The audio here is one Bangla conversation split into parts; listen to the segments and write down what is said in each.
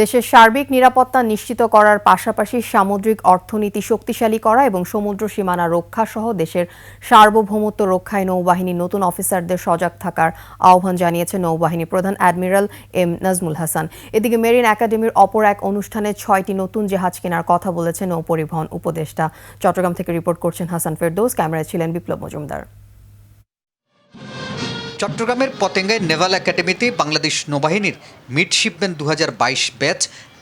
দেশের সার্বিক নিরাপত্তা নিশ্চিত করার পাশাপাশি সামুদ্রিক অর্থনীতি শক্তিশালী করা এবং সমুদ্র সীমানা রক্ষা সহ দেশের সার্বভৌমত্ব রক্ষায় নৌবাহিনীর নতুন অফিসারদের সজাগ থাকার আহ্বান জানিয়েছে নৌবাহিনী প্রধান অ্যাডমিরাল এম নাজমুল হাসান। এদিকে মেরিন একাডেমির অপর এক অনুষ্ঠানে ছয়টি নতুন জাহাজ কেনার কথা বলেছে নৌপরিবহন উপদেষ্টা। চট্টগ্রাম থেকে রিপোর্ট করছেন হাসান ফেরদৌস। ক্যামেরায় ছিলেন বিপ্লব মজুমদার। চট্টগ্রামের পতেঙ্গায় নেভাল একাডেমিতে বাংলাদেশ নৌবাহিনীর মিডশিপম্যান দু হাজার বাইশ ব্যাচ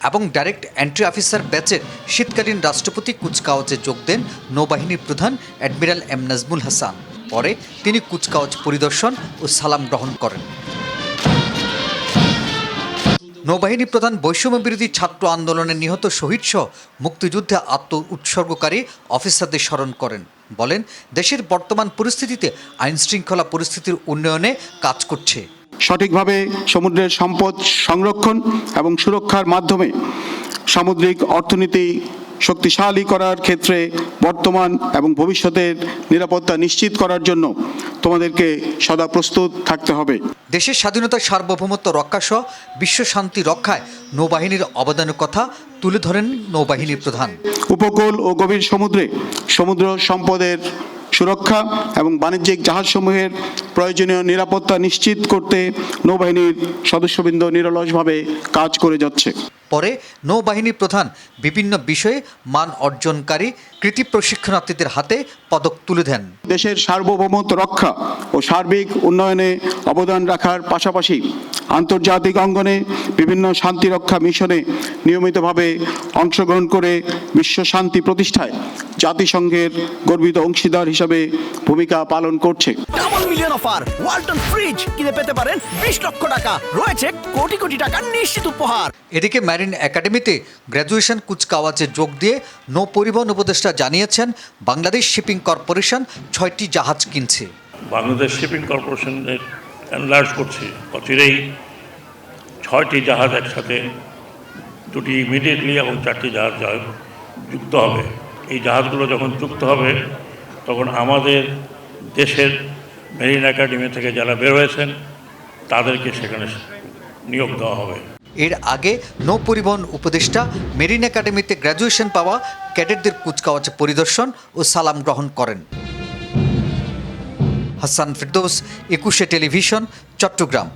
এবং ডাইরেক্ট এন্ট্রি অফিসার ব্যাচের শীতকালীন রাষ্ট্রপতি কুচকাওয়াজে যোগ দেন নৌবাহিনীর প্রধান অ্যাডমিরাল এম নাজমুল হাসান। পরে তিনি কুচকাওয়াজ পরিদর্শন ও সালাম গ্রহণ করেন। নৌবাহিনী প্রধান বৈষম্য বিরোধী ছাত্র আন্দোলনে নিহত শহীদ সহ মুক্তিযুদ্ধে আত্ম উৎসর্গকারী অফিসারদের স্মরণ করেন। বলেন, দেশের বর্তমান পরিস্থিতিতে আইন শৃঙ্খলা পরিস্থিতির উন্নয়নে কাজ করছে। সঠিকভাবে সমুদ্রের সম্পদ সংরক্ষণ এবং সুরক্ষার মাধ্যমে সামুদ্রিক অর্থনীতি শক্তিশালী করার ক্ষেত্রে বর্তমান এবং ভবিষ্যতের নিরাপত্তা নিশ্চিত করার জন্য তোমাদেরকে সদা প্রস্তুত থাকতে হবে। দেশের স্বাধীনতার সার্বভৌমত্ব রক্ষা সহ বিশ্ব শান্তি রক্ষায় নৌবাহিনীর অবদানের কথা তুলে ধরেন নৌবাহিনীর প্রধান। উপকূল ও গভীর সমুদ্রে সমুদ্র সম্পদের সুরক্ষা এবং বাণিজ্যিক জাহাজসমূহের প্রয়োজনীয় নিরাপত্তা নিশ্চিত করতে নৌবাহিনীর সদস্যবৃন্দ নিরলসভাবে কাজ করে যাচ্ছে। পরে নৌবাহিনী প্রধান বিভিন্ন বিষয়ে মান অর্জনকারী কৃতি প্রশিক্ষণার্থীদের হাতে পদক তুলে দেন। দেশের সার্বভৌমত্ব রক্ষা ও সার্বিক উন্নয়নে অবদান রাখার পাশাপাশি আন্তর্জাতিক অঙ্গনে বিভিন্ন শান্তিরক্ষা মিশনে নিয়মিতভাবে অংশগ্রহণ করে বিশ্ব শান্তি প্রতিষ্ঠায় জাতিসংঘের গর্বিত অংশীদার হিসাবে ভূমিকা পালন করছে। Double million offer Walton fridge কিনে পেতে পারেন বিশ লক্ষ টাকা। রয়েছে কোটি কোটি টাকার নিশ্চিত উপহার। এদিকে ম্যারিন একাডেমিতে গ্র্যাজুয়েশন কুচকাওয়াজে যোগ দিয়ে নৌ পরিবহন উপদেষ্টা জানিয়েছেন বাংলাদেশ শিপিং কর্পোরেশন ছয়টি জাহাজ কিনছে। বাংলাদেশ শিপিং কর্পোরেশনের অ্যানালাইজ করছি অচিরেই ছয়টি জাহাজ একসাথে, দুটি ইমিডিয়েটলি এবং চারটি জাহাজ জাহাজ যুক্ত হবে। এই জাহাজগুলো যখন যুক্ত হবে, তখন আমাদের দেশের মেরিন একাডেমি থেকে যারা বের হয়েছেন, তাদেরকে সেখানে নিয়োগ দেওয়া হবে। এর আগে নৌ পরিবহন উপদেষ্টা মেরিন একাডেমিতে গ্র্যাজুয়েশন পাওয়া ক্যাডেটদের কুচকাওয়াজ পরিদর্শন ও সালাম গ্রহণ করেন। হাসান ফিরদৌস, একুশে টেলিভিশন, চট্টগ্রাম।